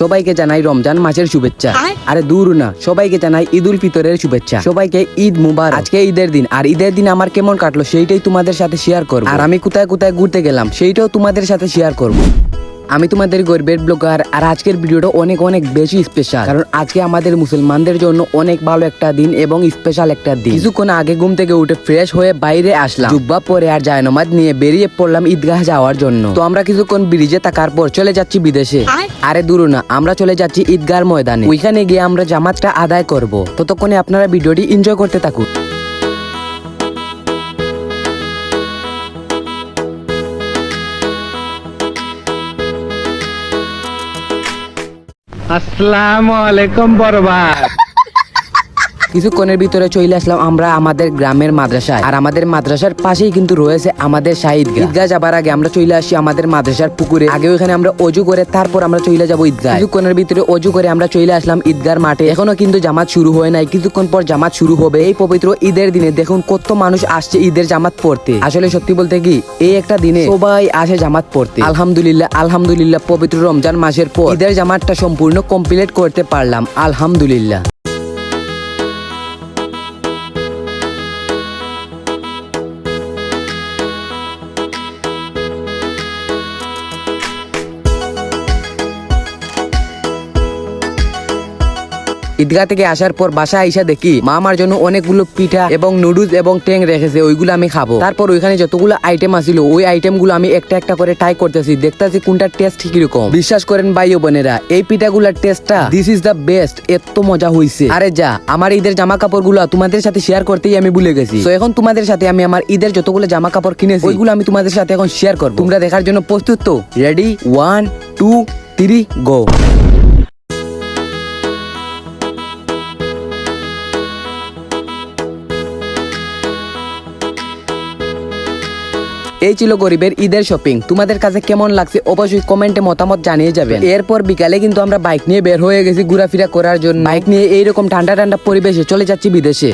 সবাইকে জানাই রমজান মাসের শুভেচ্ছা। আরে দূর না সবাইকে জানাই ঈদ উল ফিতরের শুভেচ্ছা। সবাইকে ঈদ মুবার আজকে ঈদের দিন আর ঈদের দিন আমার কেমন কাটলো সেইটাই তোমাদের সাথে শেয়ার করব। আর আমি কোথায় কোথায় ঘুরতে গেলাম সেইটাও তোমাদের সাথে শেয়ার করব। আমি তোমাদের গর্বের ব্লগার আর আজকের ভিডিওটা অনেক অনেক বেশি স্পেশাল কারণ আজকে আমাদের মুসলমানদের জন্য অনেক ভালো একটা দিন এবং স্পেশাল একটা দিন। কিছুক্ষণ আগে ঘুম থেকে উঠে ফ্রেশ হয়ে বাইরে আসলাম। জুব্বা পরে আর জায়নমাজ নিয়ে বেরিয়ে পড়লাম ঈদগাহ যাওয়ার জন্য। তো আমরা কিছুক্ষণ ব্রিজে থাকার পর চলে যাচ্ছি বিদেশে। আরে? দূর না আমরা চলে যাচ্ছি ঈদগাহ ময়দানে। ওইখানে গিয়ে আমরা জামাতটা আদায় করব। ততক্ষণে আপনারা ভিডিওটি এনজয় করতে থাকুন। আসসালামু আলাইকুম বরবাদ কিছুক্ষণের ভিতরে চলে আসলাম আমরা আমাদের গ্রামের মাদ্রাসায়। আর আমাদের মাদ্রাসার পাশেই কিন্তু রয়েছে আমাদের শাহিদ ঈদগাহ যাবার আগে আমরা চলে আসি আমাদের মাদ্রাসার পুকুরে। আগে ওখানে আমরা অজু করে তারপর আমরা চলে যাব ঈদগাহ। কিছুক্ষণের ভিতরে অজু করে আমরা চলে আসলাম ঈদগার মাঠে। এখনও কিন্তু জামাত শুরু হয় নাই। কিছুক্ষণ পর জামাত শুরু হবে। এই পবিত্র ঈদের দিনে দেখুন কত মানুষ আসছে ঈদের জামাত পড়তে। আসলে সত্যি বলতে কি, এই একটা দিনে সবাই আসে জামাত পড়তে। আলহামদুলিল্লাহ আলহামদুলিল্লাহ, পবিত্র রমজান মাসের পর ঈদের জামাতটা সম্পূর্ণ কমপ্লিট করতে পারলাম। আলহামদুলিল্লাহ। ঈদগাহ থেকে আসার পর বাসা আইসা দেখি মা আমার জন্য অনেকগুলো পিঠা এবং নুডলস এবং ট্যাং রেখেছে ওইগুলো আমি খাব। তারপর ওইখানে যতগুলো আইটেম আসিল, ওই আইটেমগুলো আমি একটা একটা করে ট্রাই করতেছি, দেখতেছি কোনটা টেস্ট কীরকম। বিশ্বাস করেন ভাই ও বোনেরা, এই পিঠাগুলার টেস্টটা দিস ইজ দ্য বেস্ট এত মজা হইছে। আরে যা, আমার ঈদের জামা কাপড়গুলো তোমাদের সাথে শেয়ার করতেই আমি ভুলে গেছি। তো এখন তোমাদের সাথে আমি আমার ঈদের যতগুলো জামা কাপড় কিনেছি, ওইগুলো আমি তোমাদের সাথে এখন শেয়ার করব। তোমরা দেখার জন্য প্রস্তুত তো? Ready one two three go এই ছিল গরিবের ঈদের শপিং তোমাদের কাছে কেমন লাগছে অবশ্যই কমেন্টে মতামত জানিয়ে যাবে এরপর বিকালে কিন্তু আমরা বাইক নিয়ে বের হয়ে গেছি ঘোরাফেরা করার জন্য। বাইক নিয়ে এইরকম ঠান্ডা ঠান্ডা পরিবেশে চলে যাচ্ছি বিদেশে।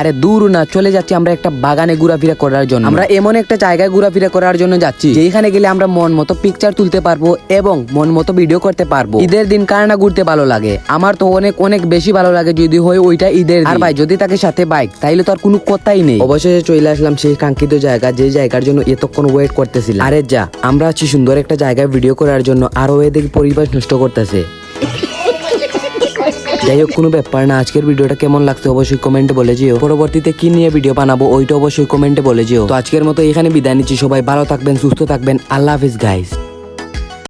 আরে দূর না চলে যাচ্ছি আমরা একটা বাগানে ঘোরাফেরা করার জন্য। আমরা এমন একটা জায়গায় ঘোরাফেরা করার জন্য যাচ্ছি যেখানে গেলে আমরা মন মতো পিকচার তুলতে পারব এবং মন মতো ভিডিও করতে পারব। ঈদের দিন কার না ঘুরতে ভালো লাগে? আমার তো অনেক অনেক বেশি ভালো লাগে যদি হয় ওইটা ঈদের আর ভাই যদি তাকে সাথে বাইক তাইলে তো আর কোনো কথাই নেই। অবশেষে চলে আসলাম সেই কাঙ্ক্ষিত জায়গা যে জায়গার জন্য এতক্ষণ ওয়েট করতেছিলাম। আরে যা আমরা আছি সুন্দর একটা জায়গায় ভিডিও করার জন্য আরও এ দেখি পরিবেশ নষ্ট করতেছে। যাই হোক, কোনো ব্যাপার না। আজকের ভিডিওটা কেমন লাগছে অবশ্যই কমেন্টে বলে যেও। পরবর্তীতে কি নিয়ে ভিডিও বানাবো, ওইটা অবশ্যই কমেন্টে বলে যেও। তো আজকের মতো এখানে বিদায় নিচ্ছি। সবাই ভালো থাকবেন, সুস্থ থাকবেন। আল্লাহ হাফিজ গাইস